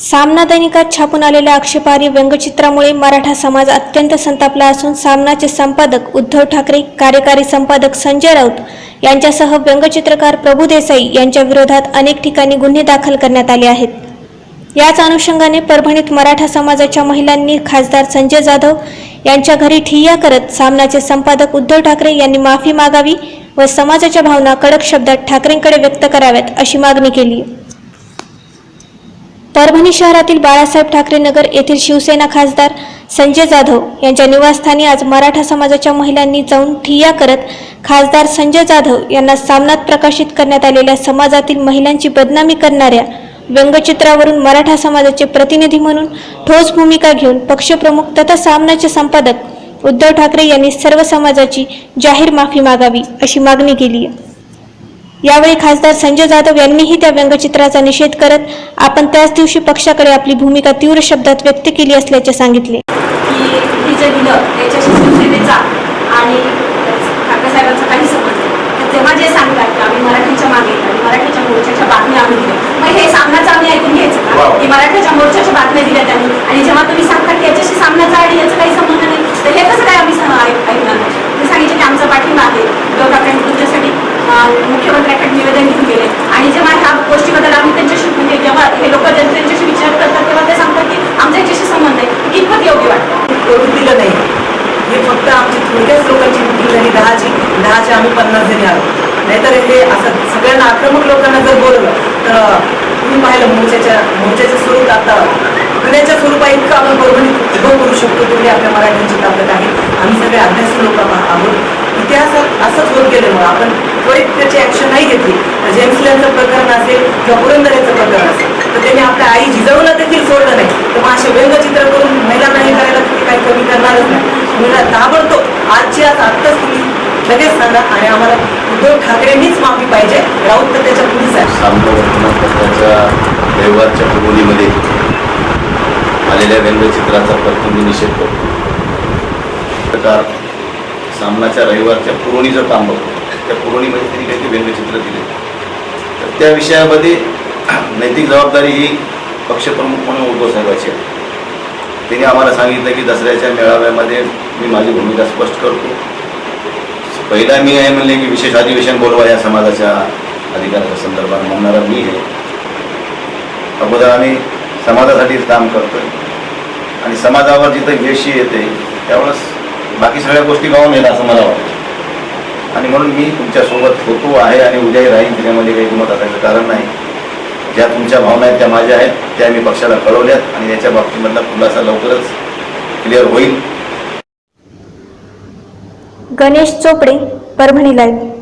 सामना दैनिकात छापून आलेल्या आक्षेपारी व्यंगचित्रामुळे मराठा समाज अत्यंत संतापला असून सामनाचे संपादक उद्धव ठाकरे कार्यकारी संपादक संजय राऊत यांच्यासह व्यंगचित्रकार प्रभू देसाई यांच्या विरोधात अनेक ठिकाणी गुन्हे दाखल करण्यात आले आहेत. याच अनुषंगाने परभणीत मराठा समाजाच्या महिलांनी खासदार संजय जाधव यांच्या घरी ठिय्या करत सामनाचे संपादक उद्धव ठाकरे यांनी माफी मागावी व समाजाच्या भावना कडक शब्दात ठाकरेंकडे व्यक्त कराव्यात अशी मागणी केली. परभणी शहरातील बाळासाहेब ठाकरे नगर येथील शिवसेना खासदार संजय जाधव यांच्या निवासस्थानी आज मराठा समाजाच्या महिलांनी जाऊन ठिय्या करत खासदार संजय जाधव यांना सामनात प्रकाशित करण्यात आलेल्या समाजातील महिलांची बदनामी करणाऱ्या व्यंगचित्रावरून मराठा समाजाचे प्रतिनिधी म्हणून ठोस भूमिका घेऊन पक्षप्रमुख तथा सामनाचे संपादक उद्धव ठाकरे यांनी सर्व समाजाची जाहीर माफी मागावी अशी मागणी केली आहे. यावेळी खासदार संजय जाधव यांनीही त्या व्यंगचित्राचा निषेध करत आपण त्याच दिवशी पक्षाकडे आपली भूमिका तीव्र शब्दात व्यक्त केली असल्याचे सांगितले की हे जे दिलं त्याच्याशी शिवसेनेचा आणि काकासाहेबांचा काही संबंध नाही. तर तेव्हा जे सांगतात की आम्ही मराठीच्या मागे आणि मराठीच्या मोर्चाच्या बातम्या आम्ही दिल्या मग हे सामनाचं आम्ही ऐकून घ्यायचं. की मराठीच्या मोर्चाच्या बातम्या दिल्या त्यांनी आणि जेव्हा तुम्ही सांगता की याच्याशी सामनाचा आणि याचा काही संबंध नाही तर हे कसं काय आम्ही स- ऐक- ऐकणार नाही मी सांगितलं की आमचा पाठिंबा आहे उद्धव ठाकरेंनी तुमच्यासाठी अं, मुख्यमंत्र्यांकडे गेले आणि जेव्हा ह्या गोष्टीबद्दल आम्ही त्यांच्याशी म्हणजे जेव्हा हे लोक त्यांच्याशी विचार करतात तेव्हा ते सांगतात की आमचा याच्याशी संबंध आहे. कितपत योग्य वाटतं? करून दिलं नाही. हे फक्त आमची थोडक्याच लोकांची मिटिंग झाली दहाची दहाची आम्ही पन्नास जणी आलो नाहीतर हे असं सगळ्यांना आक्रमक लोकांना जर बोलवलं तर तुम्ही पाहिलं मोर्चाच्या मोर्चाचं स्वरूप आता पुण्याच्या स्वरूपात इतकं आपण परभणीत उभं करू शकतो तेवढी आपल्या मराठ्यांची ताकद आहे. आम्ही सगळे अभ्यासू लोक आहोत. इतिहासात असंच होत गेलं मग आपण त्वरित त्याची ॲक्शन नाही घेतली. म्हणजे तर प्रकरण असेल किंवा पुरंदरेचं प्रकरण असेल तर त्यांनी आपल्या आई जिजाऊला देखील सोडलं नाही. तर मग असे व्यंगचित्र करून महिला नाही करायला तुम्ही काही कमी करणारच नाही. मुला ताबडतोब आजची आज आत्ताच तुम्ही लगेच सांगा आणि आम्हाला उद्धव ठाकरेंनीच माफी पाहिजे. राऊत तर त्याच्या पुढेच आहे. सामना वर्तमानपत्राच्या रविवारच्या पुरवणीमध्ये आलेल्या व्यंगचित्राचा प्रथम निषेध करतो. प्रकार सामनाच्या रविवारच्या पुरवणीचं काम बघतो. त्या पुरवणीमध्ये त्यांनी काही व्यंगचित्र दिले. त्या विषयामध्ये नैतिक जबाबदारी ही पक्षप्रमुख म्हणून उद्धव आहे. त्यांनी आम्हाला सांगितलं की दसऱ्याच्या मेळाव्यामध्ये मी माझी भूमिका स्पष्ट करतो. पहिला मी आहे म्हणले की विशेष अधिवेशन बोलवा या समाजाच्या अधिकाराच्या संदर्भात म्हणणारा मी आहे. अगोदर आम्ही समाजासाठीच काम करतोय. आणि समाजावर जिथं यशी येते त्यावेळेस बाकी सगळ्या गोष्टी गावून येईल असं मला वाटतं. आणि म्हणून मी तुमच्यासोबत होतो आहे आणि उद्याही राहीन त्याच्यामध्ये काही गुमत असायचं कारण नाही. ज्या तुमच्या भावना आहेत त्या माझ्या आहेत त्या मी पक्षाला कळवल्यात आणि याच्या बाबतीमधला खुलासा लवकरच क्लिअर होईल. गणेश चोपडे परभणी लाईव्ह